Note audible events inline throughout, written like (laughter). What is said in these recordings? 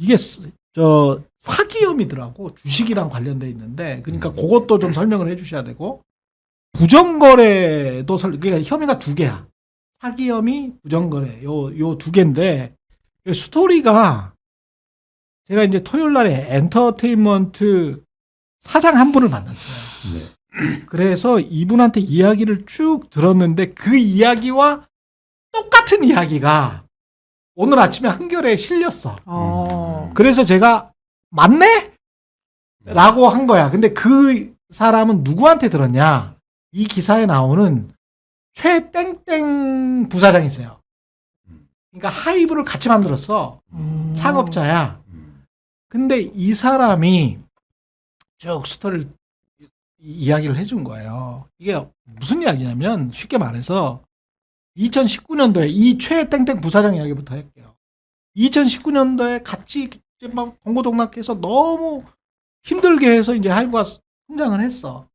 이게 스- 저 사기 혐의더라고 주식이랑 관련돼 있는데 그러니까 음. 그것도 좀 설명을 해주셔야 되고 부정거래도 설 그러니까 혐의가 두 개야 사기 혐의 부정거래 요 요 두 개인데 이 스토리가 제가 이제 토요일 날에 엔터테인먼트 사장 한 분을 만났어요. 네. 그래서 이분한테 이야기를 쭉 들었는데 그 이야기와 똑같은 이야기가 오늘 아침에 한겨레에 실렸어. 어. 그래서 제가 맞네? 라고 한 거야. 근데 그 사람은 누구한테 들었냐? 이 기사에 나오는 최땡땡 부사장이 있어요. 그러니까 하이브를 같이 만들었어. 음. 창업자야. 음. 근데 이 사람이 쭉 스토리를 이- 이야기를 해준 거예요. 이게 무슨 이야기냐면 쉽게 말해서 2019년도에 이 최땡땡 부사장 이야기부터 할게요. 2019년도에 같이 이제 막 동고동락해서 너무 힘들게 해서 이제 하이브가 성장을 했어.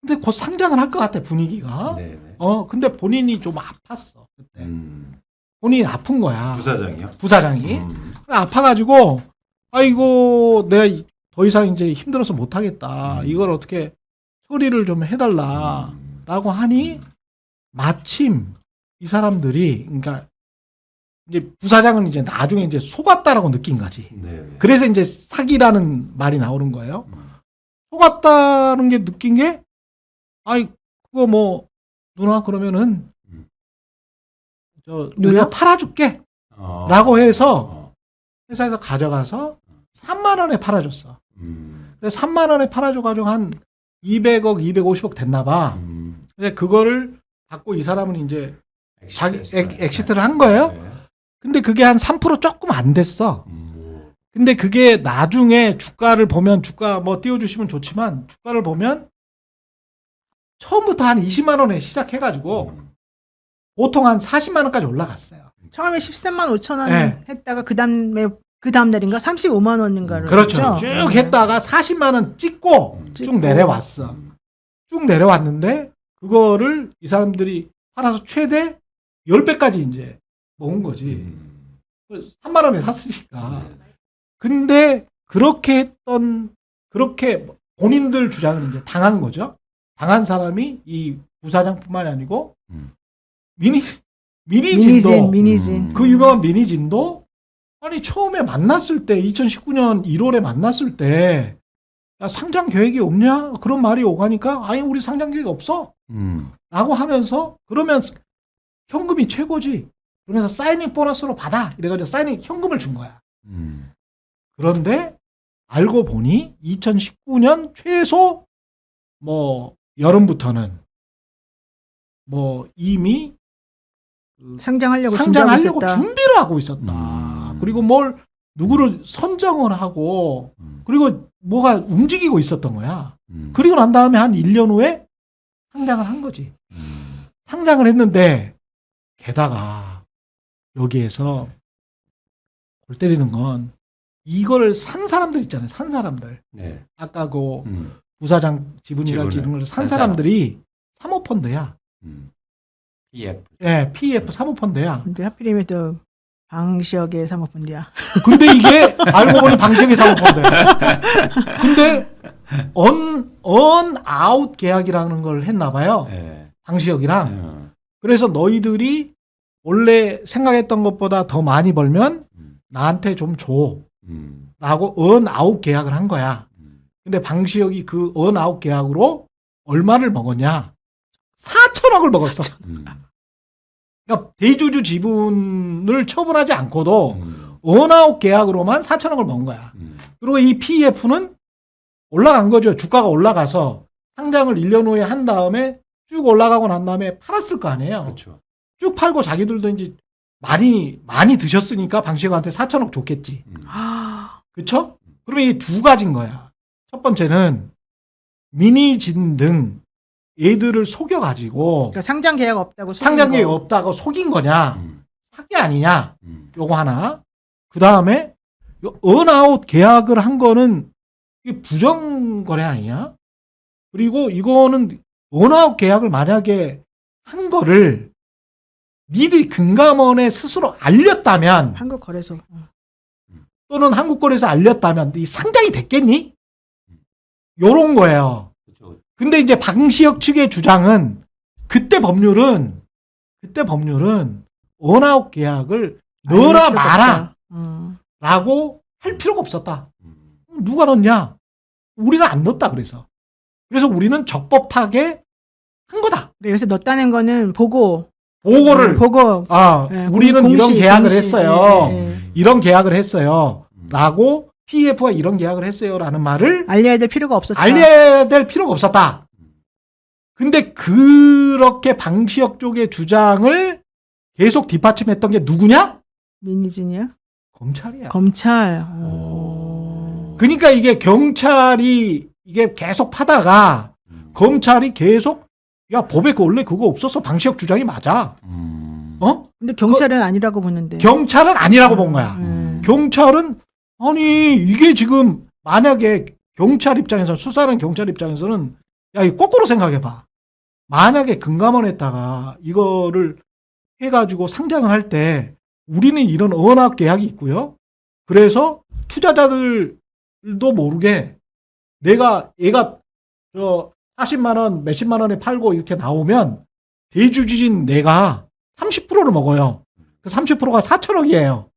근데 곧 상장을 할 것 같아 분위기가. 네. 네. 어 근데 본인이 좀 아팠어 그때. 음. 본인이 아픈 거야. 부사장이요? 부사장이. 음. 아파가지고 아이고 내가 이- 더 이상 이제 힘들어서 못하겠다 음. 이걸 어떻게 처리를 좀 해달라라고 음. 하니 마침 이 사람들이 그러니까 이제 부사장은 이제 나중에 이제 속았다라고 느낀 거지 네. 네. 그래서 이제 사기라는 말이 나오는 거예요 음. 속았다는 게 느낀 게 아이 그거 뭐 누나 그러면은 음. 저 누나? 우리가 팔아줄게 어. 라고 해서 어. 회사에서 가져가서 3만 원에 팔아줬어. 음. 그래서 3만 원에 팔아줘가지고 한 200억, 250억 됐나 봐. 음. 근데 그거를 받고 이 사람은 이제 자기. 엑, 엑시트를 한 거예요. 네. 근데 그게 한 3% 조금 안 됐어. 음. 근데 그게 나중에 주가를 보면 주가 뭐 띄워주시면 좋지만 주가를 보면 처음부터 한 20만 원에 시작해가지고 음. 보통 한 40만 원까지 올라갔어요. 처음에 13만 5천 원 네. 했다가 그 다음에 그 다음 날인가 35만 원인가를 그렇죠. 했죠? 쭉 했다가 40만 원 찍고 음. 쭉 내려왔어. 음. 쭉 내려왔는데 그거를 이 사람들이 팔아서 최대 10배까지 이제 먹은 거지. 음. 3만 원에 샀으니까. 네. 근데 그렇게 했던 그렇게 본인들 주장을 이제 당한 거죠. 당한 사람이 이 부사장뿐만이 아니고 음. 미니 미니진도 미니진 미니진 음. 그 유명한 미니진도 아니 처음에 만났을 때 2019년 1월에 만났을 때 야, 상장 계획이 없냐 그런 말이 오가니까 아니 우리 상장 계획 없어 음. 라고 하면서 그러면 현금이 최고지 그러면서 사이닝 보너스로 받아 이래가지고 사이닝 현금을 준 거야 음. 그런데 알고 보니 2019년 최소 뭐 여름부터는 뭐 이미 그 상장하려고 상장하려고 준비하고 있었다. 준비를 하고 있었다. 음. 그리고 뭘 누구를 선정을 하고 음. 그리고 뭐가 움직이고 있었던 거야. 음. 그리고 난 다음에 한 1년 후에 상장을 한 거지. 음. 상장을 했는데 게다가 여기에서 골 때리는 건 이걸 산 사람들 있잖아요. 산 사람들. 네. 아까 그 음. 부사장 지분이랄지 지분을 이런 걸 산 산 사람. 사람들이 사모펀드야. 음. PF. 예, PF 사모펀드야. 근데 하필이면 또 방시혁의 사모펀드야. 근데 이게 알고 보니 방식의 사모펀드야. 근데 언, 언 아웃 계약이라는 걸 했나 봐요. 네. 방시혁이랑. 음. 그래서 너희들이 원래 생각했던 것보다 더 많이 벌면 음. 나한테 좀 줘. 음. 라고 언 아웃 계약을 한 거야. 음. 근데 방시혁이 그 언 아웃 계약으로 얼마를 먹었냐? 4천억을 먹었어. 음. 그러니까 대주주 지분을 처분하지 않고도 음. 언아웃 계약으로만 4천억을 먹은 거야. 음. 그리고 이 PEF는 올라간 거죠. 주가가 올라가서 상장을 1년 후에 한 다음에 쭉 올라가고 난 다음에 팔았을 거 아니에요. 그렇죠. 쭉 팔고 자기들도 이제 많이 많이 드셨으니까 방시혁한테 4천억 줬겠지. 음. 아, 그쵸? 그러면 이 두 가지인 거야. 첫 번째는 미니진 등 얘들을 속여 가지고 그러니까 상장 계약 없다고 속인 상장 거. 없다고 속인 거냐? 음. 사기 아니냐? 음. 요거 하나. 그 다음에 언아웃 계약을 한 거는 이게 부정 거래 아니냐? 그리고 이거는 언아웃 계약을 만약에 한 거를 니들이 금감원에 스스로 알렸다면 한국 거래소. 어. 또는 한국 거래에서 알렸다면 이 상장이 됐겠니? 요런 거예요. 그렇죠. 근데 이제 방시혁 측의 주장은 그때 법률은 그때 법률은 원아웃 계약을 넣어라 마라. 음. 라고 할 필요가 없었다. 음. 누가 넣냐? 우리는 안 넣었다 그래서. 그래서 우리는 적법하게 한 거다. 근데 여기서 넣었다는 거는 보고 보고를 음, 보고 아, 예, 우리는 공시, 이런 계약을 공시. 했어요. 예, 예. 이런 계약을 했어요. 음. 라고 PF가 이런 계약을 했어요라는 말을 알려야 될 필요가 없었다. 알려야 될 필요가 없었다. 근데 그렇게 방시혁 쪽의 주장을 계속 뒷받침했던 게 누구냐? 민희진이요? 검찰이야. 검찰. 오. 그러니까 이게 경찰이 이게 계속 파다가 음. 검찰이 계속 야 법에 그 원래 그거 없어서 방시혁 주장이 맞아. 음. 어? 근데 경찰은 아니라고 보는데. 경찰은 아니라고 본 거야. 음. 경찰은 아니 이게 지금 만약에 경찰 입장에서 수사하는 경찰 입장에서는 야 이 거꾸로 생각해 봐. 만약에 금감원에다가 이거를 해가지고 상장을 할 때 우리는 이런 언약 계약이 있고요. 그래서 투자자들 도 모르게 내가 얘가 저 40만 원, 몇십만 원에 팔고 이렇게 나오면 대주주진 내가 30%를 먹어요. 그 30%가 4천억이에요.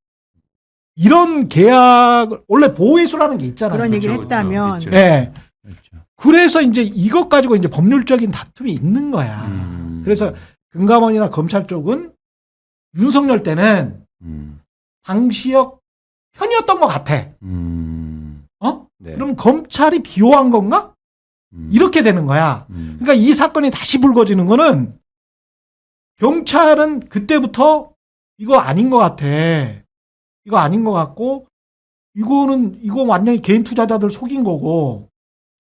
이런 계약 원래 보호회수라는 게 있잖아요. 그런 얘기를 그렇죠, 했다면 그렇죠. 예. 그렇죠. 그래서 이제 이것 가지고 이제 법률적인 다툼이 있는 거야. 음. 그래서 금감원이나 검찰 쪽은 윤석열 때는 음. 방시혁 편이었던 것 같아. 음. 어? 네. 그럼 검찰이 비호한 건가? 음. 이렇게 되는 거야. 음. 그러니까 이 사건이 다시 불거지는 거는 경찰은 그때부터 이거 아닌 것 같아. 이거 아닌 것 같고 이거는 이거 완전히 개인 투자자들 속인 거고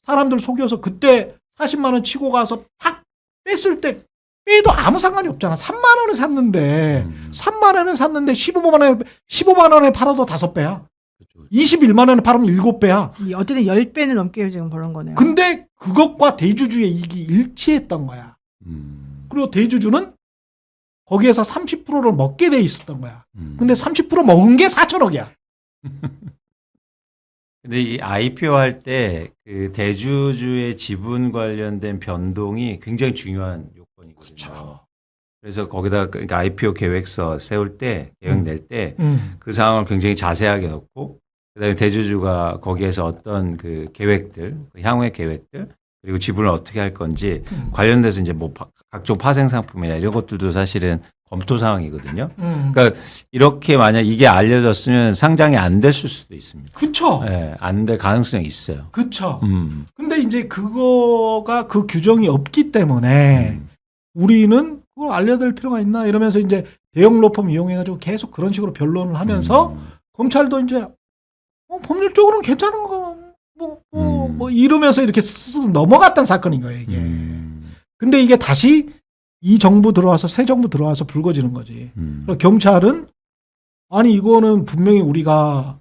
사람들 속여서 그때 40만 원 치고 가서 팍 뺐을 때 빼도 아무 상관이 없잖아. 3만 원을 샀는데 음. 3만 원을 샀는데 15만 원에 15만 원에 팔아도 다섯 배야. 그렇죠. 21만 원에 팔으면 일곱 배야. 이 어쨌든 10배는 넘게 지금 벌은 거네요. 근데 그것과 대주주의 이익이 일치했던 거야. 음. 그리고 대주주는 거기에서 30%를 먹게 돼 있었던 거야. 음. 근데 30% 먹은 게 4천억이야. (laughs) 근데 이 IPO 할 때 그 대주주의 지분 관련된 변동이 굉장히 중요한 요건이거든요. 그 래서 거기다 그러니까 IPO 계획서 세울 때 계획 음. 낼때 음. 그 상황을 굉장히 자세하게 넣고 그다음에 대주주가 거기에서 어떤 그 계획들, 그 향후의 계획들 그리고 지분을 어떻게 할 건지 음. 관련돼서 이제 뭐 파- 각종 파생 상품이나 이런 것들도 사실은 검토 사항이거든요. 음. 그러니까 이렇게 만약 이게 알려졌으면 상장이 안 됐을 수도 있습니다. 그쵸. 예, 안될 가능성이 있어요. 그쵸. 음. 근데 이제 그거가 그 규정이 없기 때문에 음. 우리는 그걸 알려드릴 필요가 있나 이러면서 이제 대형 로펌 이용해가지고 계속 그런 식으로 변론을 하면서 음. 검찰도 이제 어, 법률적으로는 괜찮은 거, 뭐, 뭐, 음. 뭐 이러면서 이렇게 쓱 넘어갔던 사건인 거예요, 이게. 음. 근데 이게 다시 이 정부 들어와서 새 정부 들어와서 불거지는 거지. 음. 그리고 경찰은 아니 이거는 분명히 우리가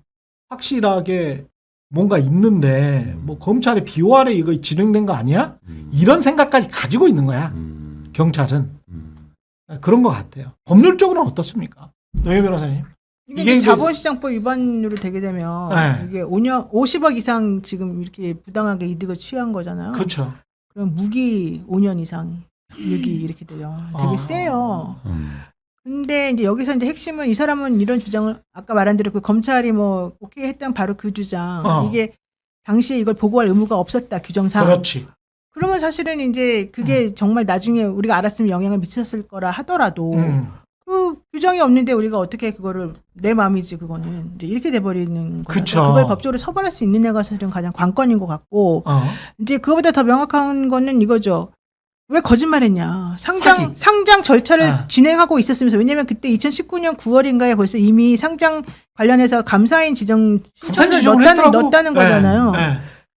확실하게 뭔가 있는데 음. 뭐 검찰의 비호 아래 이거 진행된 거 아니야? 음. 이런 생각까지 가지고 있는 거야. 음. 경찰은 음. 그런 것 같아요. 법률적으로는 어떻습니까? 노예 변호사님. 이게, 이게 이제 이제- 자본시장법 위반으로 되게 되면 네. 이게 5년 50억 이상 지금 이렇게 부당하게 이득을 취한 거잖아요. 그렇죠. 그럼 무기 5년 이상 유기 이렇게 돼요. 되게 아. 세요. 음. 근데 이제 여기서 이제 핵심은 이 사람은 이런 주장을 아까 말한 대로 그 검찰이 뭐 오케이 했던 바로 그 주장 어. 이게 당시에 이걸 보고할 의무가 없었다 규정상. 그렇지. 그러면 사실은 이제 그게 정말 나중에 우리가 알았으면 영향을 미쳤을 거라 하더라도 음. 그 규정이 없는데 우리가 어떻게 그거를 내 마음이지 그거는 이제 이렇게 돼버리는 거죠. 그걸 법적으로 처벌할 수 있느냐가 사실은 가장 관건인 것 같고 어. 이제 그거보다 더 명확한 거는 이거죠. 왜 거짓말했냐? 상장 사기. 상장 절차를 아. 진행하고 있었으면서 왜냐면 그때 2019년 9월인가에 벌써 이미 상장 관련해서 감사인 지정 신청을 넣었다는. 넣었다는 네, 거잖아요. 네.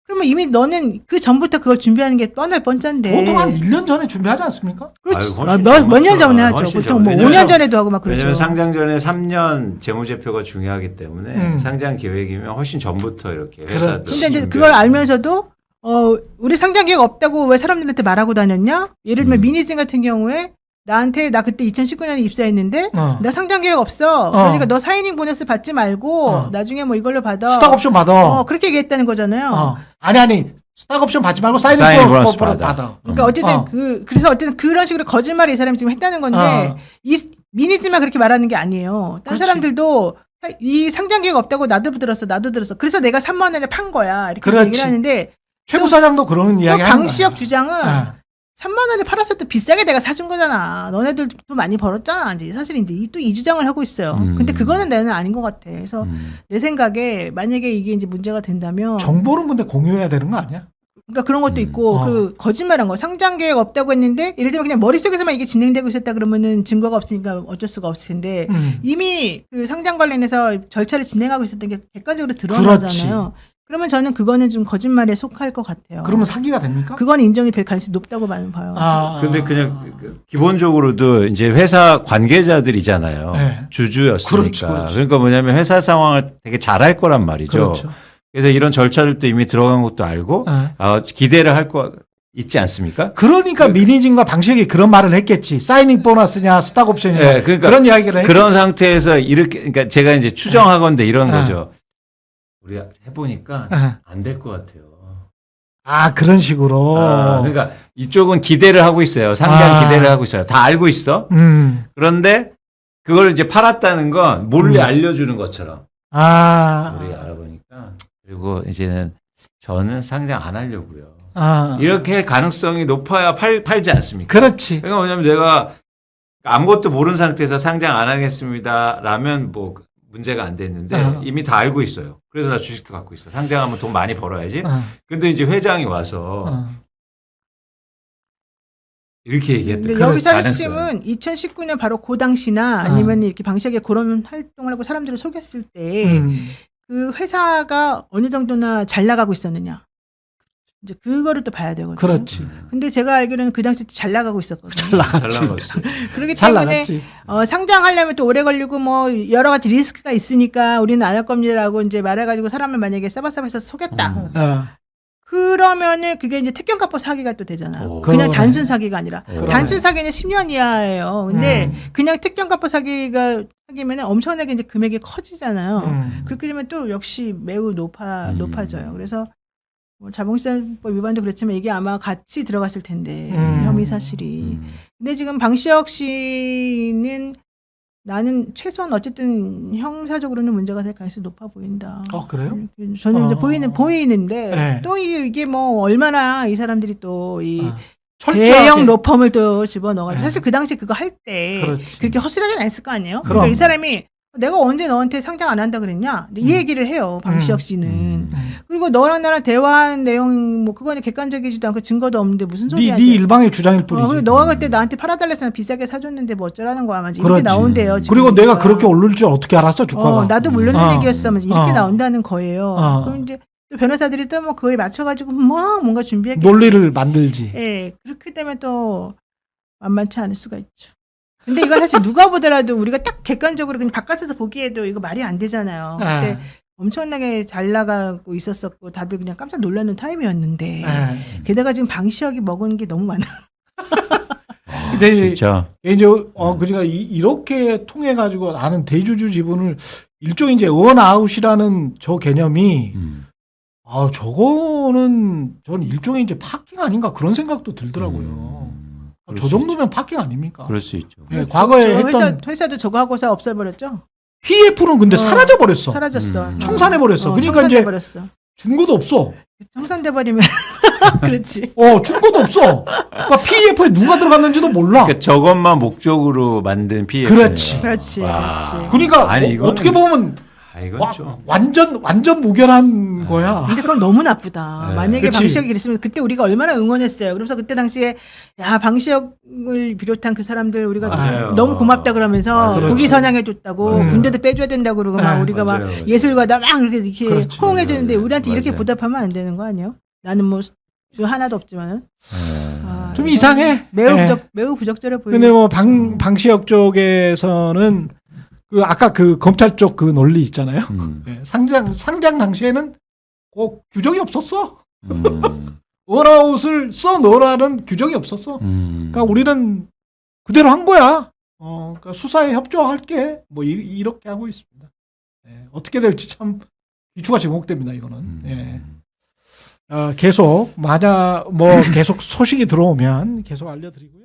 그러면 이미 너는 그 전부터 그걸 준비하는 게 뻔할 뻔짠데. 보통 한 1년 전에 준비하지 않습니까? 그렇지. 아유, 훨씬 아, 몇년 전부터, 전에 하죠. 훨씬 보통 뭐 전. 5년 왜냐면- 전에도 하고 막 그렇죠. 왜냐하면 상장 전에 3년 재무제표가 중요하기 때문에 음. 상장 계획이면 훨씬 전부터 이렇게 회사들. 근데 이제 그걸 알면서도 어 우리 상장 계획 없다고 왜 사람들한테 말하고 다녔냐? 예를 들면 음. 미니진 같은 경우에 나한테 나 그때 2019년에 입사했는데 어. 나 상장 계획 없어. 어. 그러니까 너 사이닝 보너스 받지 말고 어. 나중에 뭐 이걸로 받아. 스탁 옵션 받아. 어, 그렇게 얘기했다는 거잖아요. 어. 아니 아니 스탁 옵션 받지 말고 사이닝 사이닝 보너스 보너스 받아. 받아. 받아. 그러니까 어쨌든 어. 그 그래서 어쨌든 그런 식으로 거짓말을 이 사람이 지금 했다는 건데 어. 이 미니지만 그렇게 말하는 게 아니에요. 다른 그렇지. 사람들도 이 상장 계획 없다고 나도 들었어, 나도 들었어. 그래서 내가 3만 원에 판 거야. 이렇게 그렇지. 얘기를 하는데 최 부사장도 그런 또 이야기 하는 강시혁 거야. 주장은 어. 3만 원에 팔았을 때 비싸게 내가 사준 거잖아. 너네들 돈 많이 벌었잖아. 이제 사실 이제 또이 주장을 하고 있어요. 음. 근데 그거는 나는 아닌 것 같아. 그래서 음. 내 생각에 만약에 이게 이제 문제가 된다면 정보는 근데 공유해야 되는 거 아니야? 그러니까 그런 것도 음. 있고 어. 그 거짓말한 거 상장 계획 없다고 했는데 예를 들면 그냥 머릿속에서만 이게 진행되고 있었다 그러면은 증거가 없으니까 어쩔 수가 없을 텐데 음. 이미 그 상장 관련해서 절차를 진행하고 있었던 게 객관적으로 드러나잖아요. 그 러면 저는 그거는 좀 거짓말에 속할 것 같아요. 그러면 사기가 됩니까? 그건 인정이 될 가능성이 높다고 봐요. 아. 근데 그냥 그 기본적으로도 이제 회사 관계자들이잖아요. 네. 주주였으니까. 그렇지, 그렇지. 러니까 뭐냐면 회사 상황을 되게 잘알 거란 말이죠. 그렇죠. 그래서 이런 절차들도 이미 들어간 것도 알고 어. 아, 기대를 할 거 있지 않습니까? 그러니까 민희진과 방식이 그런 말을 했겠지. 사이닝 보너스냐 스탁 옵션이냐 네, 그러니까 그런 이야기를 했 그런 상태에서 이렇게 그러니까 제가 이제 추정하건데 이런 네. 거죠. 우리가 해보니까 어. 안될 것 같아요. 아 그런 식으로. 아, 그러니까 이쪽은 기대를 하고 있어요. 상장 아. 기대를 하고 있어요. 다 알고 있어. 음. 그런데 그걸 이제 팔았다는 건 몰래 음. 알려주는 것처럼 아. 우리 알아보니까 그리고 이제는 저는 상장 안 하려고요. 아. 이렇게 가능성이 높아야 팔, 팔지 않습니까? 그렇지. 그러니까 뭐냐면 내가 아무것도 모르는 상태에서 상장 안 하겠습니다. 라면 뭐 문제가 안 됐는데 어. 이미 다 알고 있어요. 그래서 나 주식도 갖고 있어. 상장하면 돈 많이 벌어야지. 어. 근데 이제 회장이 와서 어. 근데 이렇게 얘기했던 그럴 여기서 가능성. 핵심은 2019년 바로 그 당시나 아니면 이렇게 방식의 그런 활동을 하고 사람들을 속였을 때 음. 그 회사가 어느 정도나 잘 나가고 있었느냐. 이제 그거를 또 봐야 되거든요. 그렇지. 근데 제가 알기로는 그 당시 잘 나가고 있었거든요. 잘 나갔지. 잘 나갔어. (laughs) 그렇기 잘 때문에 나갔지. 어, 상장하려면 또 오래 걸리고 뭐 여러 가지 리스크가 있으니까 우리는 안 할 겁니다라고 이제 말해가지고 사람을 만약에 싸바싸바해서 속였다. 음. 어. 그러면은 그게 이제 특경가법 사기가 또 되잖아요. 오. 그냥 그러네. 단순 사기가 아니라 그러네. 단순 사기는 10년 이하예요. 근데 음. 그냥 특경가법 사기가 사기면은 엄청나게 이제 금액이 커지잖아요. 음. 그렇게 되면 또 역시 매우 높아 음. 높아져요. 그래서 뭐 자본시장법 위반도 그렇지만 이게 아마 같이 들어갔을 텐데 음. 혐의 사실이. 음. 근데 지금 방시혁 씨는 나는 최소한 어쨌든 형사적으로는 문제가 될 가능성이 높아 보인다. 어, 그래요? 저는 이제 어. 보이는 보이는데 네. 또 이게, 이게 뭐 얼마나 이 사람들이 또이 어. 철저하게. 대형 로펌을 또 집어넣어가지고 네. 사실 그 당시 그거 할 때. 그렇게 허술하진 않았을 거 아니에요. 그럼. 그러니까 이 사람이 내가 언제 너한테 상장 안 한다 그랬냐 이 음. 얘기를 해요 방시혁 음. 씨는 음. 그리고 너랑 나랑 대화한 내용 뭐 그거는 객관적이지도 않고 증거도 없는데 무슨 네, 소리야 네 일방의 주장일 뿐이지. 어, 그리고 너가 그때 나한테 팔아달랬으나 비싸게 사줬는데 뭐 어쩌라는 거야. 막 이렇게. 나온대요. 지금 그리고 내가. 그렇게 오를 줄 어떻게 알았어 주가가? 어, 나도 모르는 어. 얘기였어. 막 이렇게 어. 나온다는 거예요. 어. 그럼 이제 또 변호사들이 또 뭐 그거에 맞춰가지고 막 뭔가 준비했겠지. 논리를 만들지. 예, 그렇게 되면 또 만만치 않을 수가 있죠. 근데 이건 사실 누가 보더라도 우리가 딱 객관적으로 그냥 바깥에서 보기에도 이거 말이 안 되잖아요. 아. 그때 엄청나게 잘 나가고 있었었고 다들 그냥 깜짝 놀라는 타임이었는데 예. 게다가 지금 방시혁이 먹은 게 너무 많아. (laughs) 아, 근데 진짜 이제 어 그러니까 이, 렇게 통해 가지고 나는 대주주 지분을 일종의 이제 원아웃이라는 저 개념이 음. 아 저거는 전 일종의 이제 파킹 아닌가 그런 생각도 들더라고요. 음. 아, 그럴 저 수 정도면 파킹 아닙니까? 그럴 수 있죠. 예, 과거에 저 했던 회사, 회사도 저거 하고서 없애버렸죠. PF는 근데 어, 사라져 버렸어. 사라졌어. 음. 청산해 버렸어. 그러니까 이제 버렸어. 중고도 없어. 청산돼 버리면 (laughs) 그렇지. 어 중고도 없어. 그러니까 PF에 누가 들어갔는지도 몰라. 그러니까 저것만 목적으로 만든 피해. 그렇지. 그렇지, 그렇지. 그러니까 아니, 어, 이거는- 어떻게 보면 아, 이건 와, 좀. 완전 완전 무결한 거야. 근데 그건 너무 나쁘다. 네. 만약에 그치. 방시혁이 이랬으면 그때 우리가 얼마나 응원했어요. 그래서 그때 당시에 야 방시혁을 비롯한 그 사람들 우리가 맞아요. 너무 고맙다 그러면서 맞아요. 국위 선양해줬다고 맞아요. 군대도 빼줘야 된다고 그러고 막 네. 우리가 막 맞아요, 맞아요. 예술가다 막 이렇게 이렇게 그렇지. 호응해주는데. 우리한테 이렇게. 보답하면 안 되는 거 아니에요? 나는 뭐 주 하나도 없지만은 예. 아, 좀 이상해. 매우 예. 부적 매우 부적절해 보이는. 근데 뭐 방 방시혁 쪽에서는 그 아까 그 검찰 쪽 그 논리 있잖아요. 음. (laughs) 예, 상장 상장 당시에는 꼭 규정이 없었어. 음. (laughs) 원아웃을 써 넣으라는 규정이 없었어. 음. 그러니까 우리는 그대로 한 거야. 어, 그러니까 수사에 협조할게. 뭐 이, 렇게 하고 있습니다. 예, 어떻게 될지 참 귀추가 제목됩니다. 이거는. 음. 예. 아, 계속 만약 뭐 계속 소식이 들어오면 계속 알려드리고요.